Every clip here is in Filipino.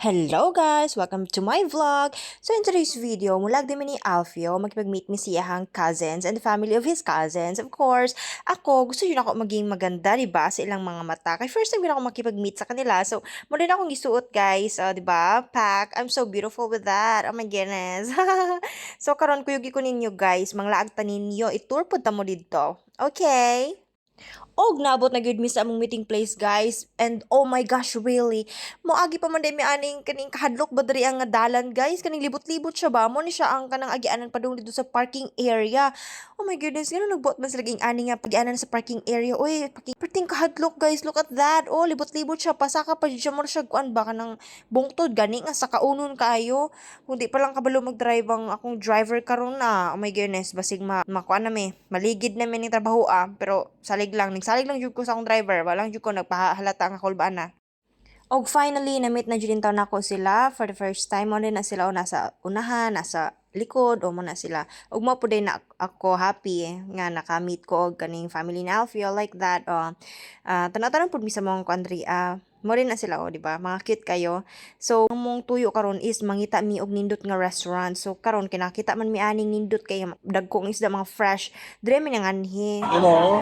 Hello guys! Welcome to my vlog! So in today's video, mulag din ni Alfio, makipag-meet mi siyahang cousins and the family of his cousins. Of course, ako, gusto yun ako maging maganda, di ba, sa ilang mga mata. Kaya first time yun ako makipag-meet sa kanila. So, mo rin akong isuot guys, uh, di ba? Pack. I'm so beautiful with that. Oh my goodness. so, karon kuyugi ko ninyo guys, manglaag ta ninyo, itur po ta mo dito. Okay? Og naabot na gyud mi sa among meeting place guys. And oh my gosh really? Moagi pa man mi aning kaning kahadlok ba ang dalan guys? Kaning libot-libot siya ba? Mo ni siya ang kanang agianan padung dito sa parking area. Oh my goodness gano nagbuot man sila ging ani nga pagianan sa parking area? Oy perting kahadlok guys. Look at that. Oh libot-libot siya pasaka pa jud mo siya kuan ba? Kanang bungtod gani nga sa kaunon kaayo. Kundi pa lang kabalo mag-drive ang akong driver karon na. Oh my goodness basig ma makuan na mi. Maligid na mi ning trabaho ah. Pero salig lang. Ning salig lang jud ko sa akong driver walang jud ko nagpahalata nga kulbaan na Og finally, na-meet na jud taon nako sila for the first time. Mo na sila o nasa unahan, nasa likod, o mo na sila. Og mo din na ako happy eh, nga naka-meet ko og kaning family na Alfio like that. O, uh, tanaw-tanaw po mi sa mong country. ah mo rin na sila o, di ba? Mga cute kayo. So, ang mong tuyo karon is mangita mi og nindot nga restaurant. So, karon kinakita man mi aning nindot kay dagkong isda mga fresh. Dire yang anhi. Hello.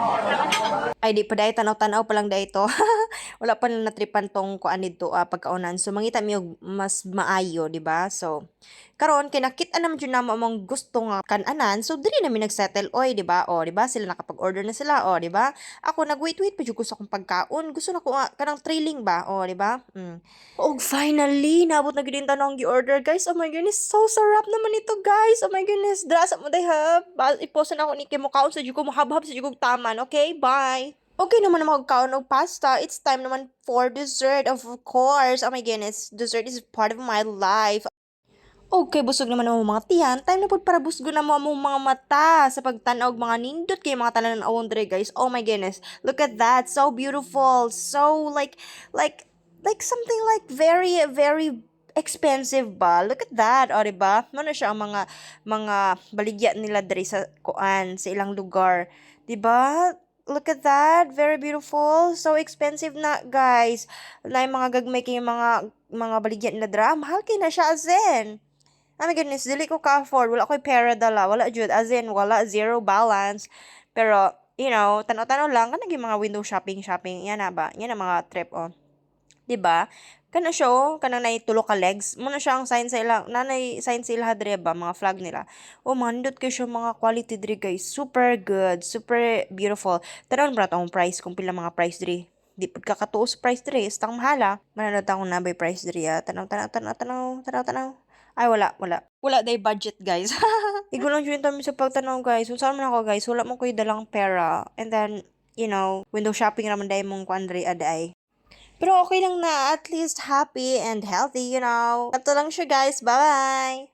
Ay, di pa dahil tanaw-tanaw pa lang dahil ito. Wala pa na natripan tong kuan dito uh, pagkaunan. So, mangita mi mas maayo, di ba? So, karon kinakita naman jud namo among gusto nga kananan. So, diri namin nagsettle oy, di ba? O, di ba? Sila nakapag-order na sila, o, di ba? Ako nag-wait-wait pa jud ko sa akong pagkaon. Gusto na ko nga kanang trailing ba? O, di ba? Mm. Og finally, nabot na gid tanong gi-order, guys. Oh my goodness, so sarap naman ito, guys. Oh my goodness, drasa mo day ha. Ipost na ako ni Kim Mukaon sa jud ko mahab-hab sa jud ko taman. Okay, bye. Okay naman na magkaon og pasta. It's time naman for dessert, of course. Oh my goodness, dessert is part of my life. Okay, busog naman ang mga tiyan. Time na po para busgo na mo ang mga mata sa pagtanaw mga nindot kay mga tanan awon dre guys. Oh my goodness. Look at that. So beautiful. So like like like something like very very expensive ba? Look at that. O, diba? Ano siya ang mga mga baligya nila dre sa kuan sa ilang lugar. Diba? Look at that. Very beautiful. So expensive na, guys. Na yung mga gagmay kay mga mga baligya nila dra. Mahal kay na siya azen. Oh my goodness, dili ko ka-afford. Wala ko'y pera dala. Wala jud. As in, wala. Zero balance. Pero, you know, tanaw-tanaw lang. Kanang yung mga window shopping, shopping. Yan na ba? Yan ang mga trip, oh. 'Di ba? Kana siya oh, kanang nay tulo ka legs. Mo na siya ang sign sa ilang nanay sign sa ilang dre ba mga flag nila. Oh, mandot kay siya mga quality dre guys. Super good, super beautiful. Taron bra tong price kung pila mga price dre. Di pud ka katuo sa price dre, istang mahala. Mananod akong nabay price dre ah. Tanaw tanaw tanaw tanaw tanaw tanaw. Ay, wala, wala. Wala day budget, guys. Igo lang yun kami sa pagtanaw, guys. Kung saan man ako, guys, wala mo ko'y dalang pera. And then, you know, window shopping naman day mong kuandre aday. Pero okay lang na, at least happy and healthy, you know. Ito lang siya guys, bye-bye!